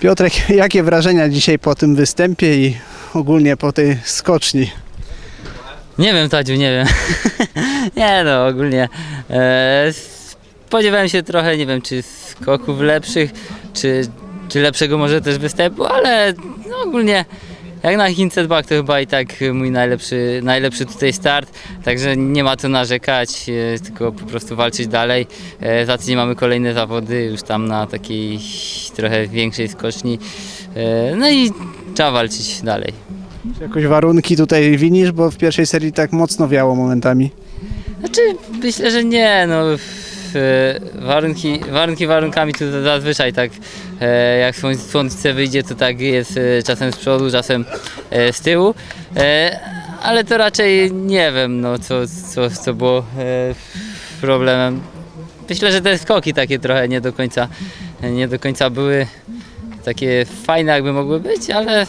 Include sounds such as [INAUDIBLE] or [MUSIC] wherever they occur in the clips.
Piotrek, [LAUGHS] jakie wrażenia dzisiaj po tym występie i ogólnie po tej skoczni? Nie wiem, Tadziu, nie wiem. [LAUGHS] nie no, ogólnie. E, spodziewałem się trochę, nie wiem, czy skoków lepszych, czy, czy lepszego może też występu, ale no, ogólnie jak na Chińce 2 to chyba i tak mój najlepszy, najlepszy tutaj start, także nie ma co narzekać, e, tylko po prostu walczyć dalej. E, za tydzień mamy kolejne zawody już tam na takiej trochę większej skoczni. E, no i trzeba walczyć dalej. Czy jakoś warunki tutaj winisz, bo w pierwszej serii tak mocno wiało momentami. Znaczy, myślę, że nie, no warunki, warunki warunkami to zazwyczaj tak, e, jak słoń- słońce wyjdzie, to tak jest e, czasem z przodu, czasem e, z tyłu, e, ale to raczej nie wiem, no co, co, co było e, problemem. Myślę, że te skoki takie trochę nie do końca, nie do końca były takie fajne, jakby mogły być, ale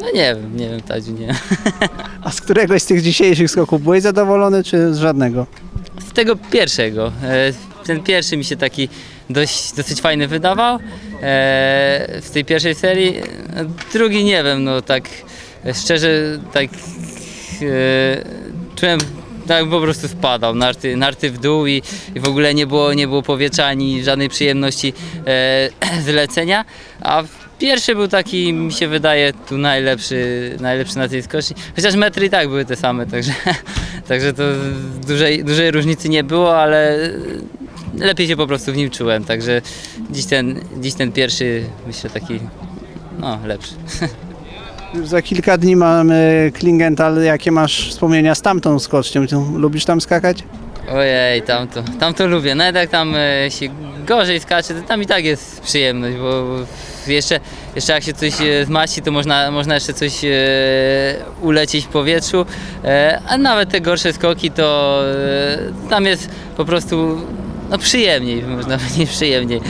no nie wiem, nie wiem, Tadziu, nie. [LAUGHS] A z któregoś z tych dzisiejszych skoków byłeś zadowolony, czy z żadnego? Tego pierwszego. E, Ten pierwszy mi się taki dość, dosyć fajny wydawał e, w tej pierwszej serii. E, Drugi nie wiem, no tak szczerze tak czułem tak po prostu spadał, narty, narty w dół i, i w ogóle nie było, nie było powietrza ani żadnej przyjemności e, [CLEARS THROAT] z lecenia, a pierwszy był taki, mi się wydaje, tu najlepszy, najlepszy na tej skoczni, chociaż metry i tak były te same, także, [LAUGHS] także to dużej, dużej różnicy nie było, ale lepiej się po prostu w nim czułem, także dziś ten, dziś ten pierwszy myślę taki no, lepszy. [LAUGHS] Za kilka dni mamy Klingenthal. Jakie masz wspomnienia z tamtą skocznią? Lubisz tam skakać? Ojej, tamto, tamto lubię. Nawet jak tam e, się gorzej skacze, to tam i tak jest przyjemność, bo jeszcze, jeszcze jak się coś e, zmaści, to można, można jeszcze coś e, ulecieć w powietrzu, a nawet te gorsze skoki, to tam jest po prostu no, przyjemniej, można powiedzieć przyjemniej.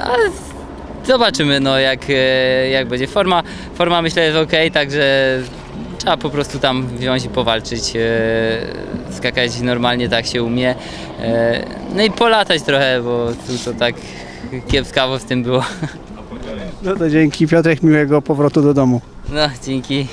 Ale zobaczymy, no, jak, e, jak będzie forma. Forma myślę jest ok, także trzeba po prostu tam wziąć i powalczyć, e, skakać normalnie tak się umie. E, no i polatać trochę, bo tu to tak kiepskawo z tym było. No to dzięki Piotrek, miłego powrotu do domu. No, dzięki.